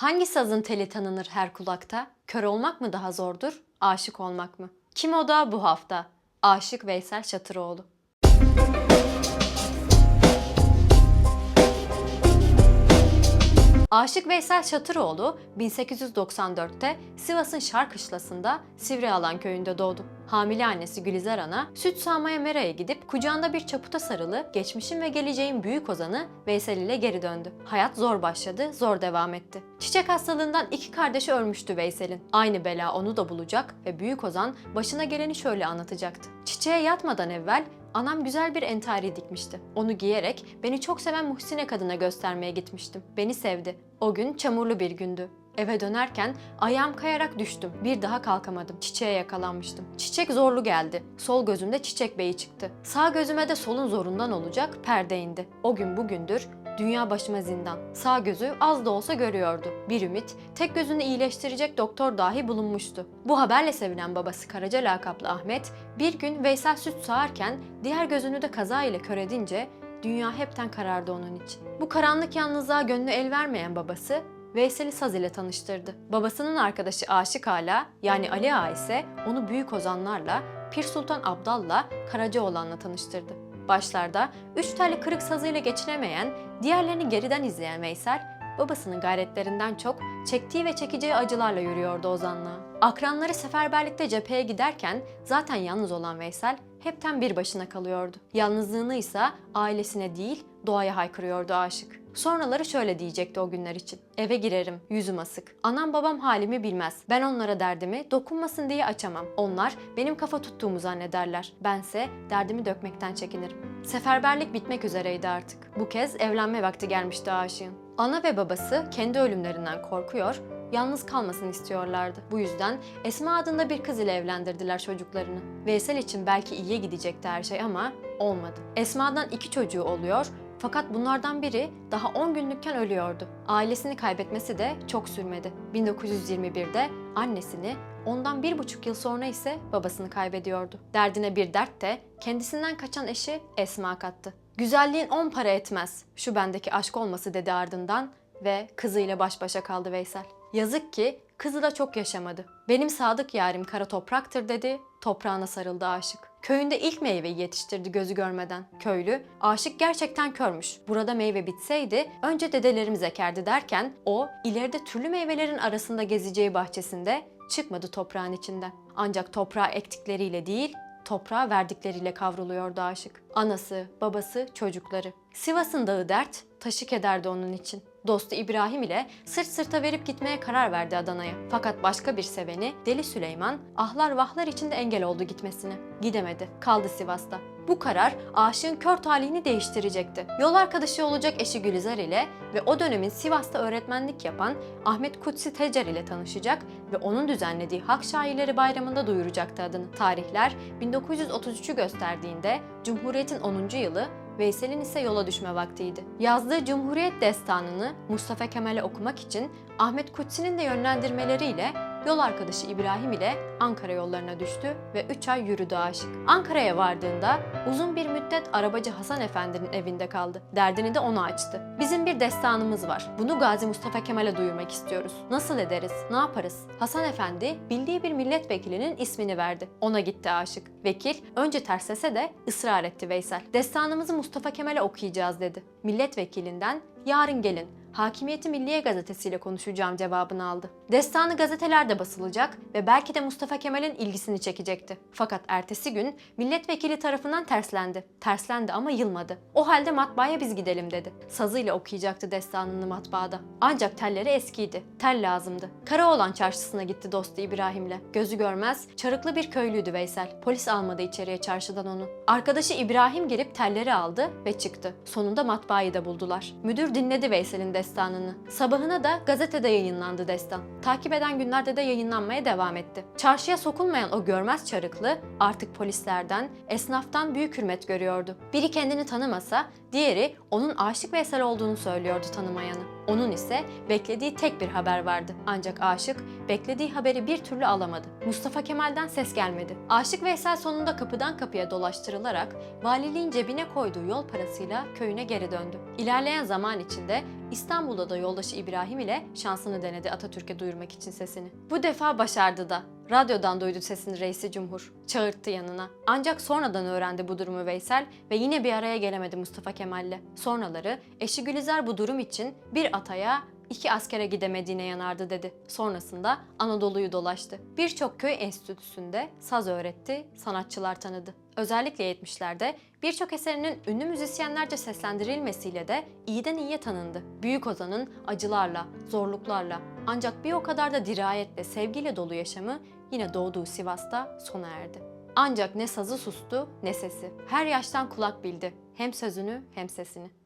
Hangi sazın teli tanınır her kulakta? Kör olmak mı daha zordur, aşık olmak mı? Kim o da bu hafta? Aşık Veysel Çatıroğlu. Aşık Veysel Şatıroğlu 1894'te Sivas'ın Şarkışlası'nda Sivrialan köyünde doğdu. Hamile annesi Gülizar Ana süt sağmaya Mera'ya gidip kucağında bir çaputa sarılı geçmişin ve geleceğin büyük ozanı Veysel ile geri döndü. Hayat zor başladı, zor devam etti. Çiçek hastalığından iki kardeşi ölmüştü Veysel'in. Aynı bela onu da bulacak ve büyük ozan başına geleni şöyle anlatacaktı. Çiçeğe yatmadan evvel Anam güzel bir entari dikmişti. Onu giyerek beni çok seven Muhsine kadına göstermeye gitmiştim. Beni sevdi. O gün çamurlu bir gündü. Eve dönerken ayağım kayarak düştüm. Bir daha kalkamadım. Çiçeğe yakalanmıştım. Çiçek zorlu geldi. Sol gözümde çiçek beyi çıktı. Sağ gözüme de solun zorundan olacak perde indi. O gün bugündür Dünya başıma zindan. Sağ gözü az da olsa görüyordu. Bir ümit, tek gözünü iyileştirecek doktor dahi bulunmuştu. Bu haberle sevinen babası Karaca lakaplı Ahmet, bir gün Veysel süt sağarken diğer gözünü de kaza ile kör edince dünya hepten karardı onun için. Bu karanlık yalnızlığa gönlü el vermeyen babası Veysel'i saz ile tanıştırdı. Babasının arkadaşı Aşık Ala yani Ali Ağa ise onu büyük ozanlarla Pir Sultan Abdal'la Karacaoğlan'la tanıştırdı. Başlarda üç telli kırık sazıyla geçinemeyen, diğerlerini geriden izleyen Veysel, babasının gayretlerinden çok çektiği ve çekeceği acılarla yürüyordu ozanlığa. Akranları seferberlikte cepheye giderken zaten yalnız olan Veysel hepten bir başına kalıyordu. Yalnızlığını ise ailesine değil doğaya haykırıyordu aşık. Sonraları şöyle diyecekti o günler için. Eve girerim, yüzüm asık. Anam babam halimi bilmez. Ben onlara derdimi dokunmasın diye açamam. Onlar benim kafa tuttuğumu zannederler. Bense derdimi dökmekten çekinirim. Seferberlik bitmek üzereydi artık. Bu kez evlenme vakti gelmişti aşığın. Ana ve babası kendi ölümlerinden korkuyor, yalnız kalmasını istiyorlardı. Bu yüzden Esma adında bir kız ile evlendirdiler çocuklarını. Veysel için belki iyiye gidecekti her şey ama olmadı. Esma'dan iki çocuğu oluyor fakat bunlardan biri daha 10 günlükken ölüyordu. Ailesini kaybetmesi de çok sürmedi. 1921'de annesini, ondan bir buçuk yıl sonra ise babasını kaybediyordu. Derdine bir dert de kendisinden kaçan eşi Esma kattı. Güzelliğin on para etmez, şu bendeki aşk olması dedi ardından ve kızıyla baş başa kaldı Veysel. Yazık ki kızı da çok yaşamadı. Benim sadık yarim kara topraktır dedi, toprağına sarıldı aşık. Köyünde ilk meyveyi yetiştirdi gözü görmeden. Köylü, aşık gerçekten körmüş. Burada meyve bitseydi önce dedelerimiz ekerdi derken o ileride türlü meyvelerin arasında gezeceği bahçesinde çıkmadı toprağın içinden. Ancak toprağı ektikleriyle değil, toprağa verdikleriyle kavruluyordu aşık. Anası, babası, çocukları. Sivas'ın dağı dert, taşı kederdi onun için. Dostu İbrahim ile sırt sırta verip gitmeye karar verdi Adana'ya. Fakat başka bir seveni Deli Süleyman ahlar vahlar içinde engel oldu gitmesine. Gidemedi, kaldı Sivas'ta. Bu karar aşığın kör talihini değiştirecekti. Yol arkadaşı olacak eşi Gülizar ile ve o dönemin Sivas'ta öğretmenlik yapan Ahmet Kutsi Tecer ile tanışacak ve onun düzenlediği Halk Şairleri Bayramı'nda duyuracaktı adını. Tarihler 1933'ü gösterdiğinde Cumhuriyet'in 10. yılı Veysel'in ise yola düşme vaktiydi. Yazdığı Cumhuriyet destanını Mustafa Kemal'e okumak için Ahmet Kutsi'nin de yönlendirmeleriyle yol arkadaşı İbrahim ile Ankara yollarına düştü ve 3 ay yürüdü aşık. Ankara'ya vardığında uzun bir müddet arabacı Hasan Efendi'nin evinde kaldı. Derdini de ona açtı. Bizim bir destanımız var. Bunu Gazi Mustafa Kemal'e duyurmak istiyoruz. Nasıl ederiz? Ne yaparız? Hasan Efendi bildiği bir milletvekilinin ismini verdi. Ona gitti aşık. Vekil önce terslese de ısrar etti Veysel. Destanımızı Mustafa Kemal'e okuyacağız dedi. Milletvekilinden yarın gelin Hakimiyeti Milliye gazetesiyle konuşacağım cevabını aldı. Destanı gazetelerde basılacak ve belki de Mustafa Kemal'in ilgisini çekecekti. Fakat ertesi gün milletvekili tarafından terslendi. Terslendi ama yılmadı. O halde matbaaya biz gidelim dedi. Sazıyla okuyacaktı destanını matbaada. Ancak telleri eskiydi. Tel lazımdı. Karaoğlan çarşısına gitti dostu İbrahim'le. Gözü görmez, çarıklı bir köylüydü Veysel. Polis almadı içeriye çarşıdan onu. Arkadaşı İbrahim gelip telleri aldı ve çıktı. Sonunda matbaayı da buldular. Müdür dinledi Veysel'in destanını. Sabahına da gazetede yayınlandı destan. Takip eden günlerde de yayınlanmaya devam etti. Çarşıya sokulmayan o görmez çarıklı artık polislerden, esnaftan büyük hürmet görüyordu. Biri kendini tanımasa, diğeri onun aşık Veysel olduğunu söylüyordu tanımayanı. Onun ise beklediği tek bir haber vardı. Ancak aşık beklediği haberi bir türlü alamadı. Mustafa Kemal'den ses gelmedi. Aşık Veysel sonunda kapıdan kapıya dolaştırılarak valiliğin cebine koyduğu yol parasıyla köyüne geri döndü. İlerleyen zaman içinde İstanbul'da da yoldaşı İbrahim ile şansını denedi Atatürk'e duyurmak için sesini. Bu defa başardı da. Radyodan duydu sesini reisi cumhur. Çağırttı yanına. Ancak sonradan öğrendi bu durumu Veysel ve yine bir araya gelemedi Mustafa Kemal'le. Sonraları eşi Gülizar bu durum için bir ataya iki askere gidemediğine yanardı dedi. Sonrasında Anadolu'yu dolaştı. Birçok köy enstitüsünde saz öğretti, sanatçılar tanıdı. Özellikle 70'lerde birçok eserinin ünlü müzisyenlerce seslendirilmesiyle de iyiden iyiye tanındı. Büyük Ozan'ın acılarla, zorluklarla ancak bir o kadar da dirayetle, sevgiyle dolu yaşamı yine doğduğu Sivas'ta sona erdi. Ancak ne sazı sustu ne sesi. Her yaştan kulak bildi. Hem sözünü hem sesini.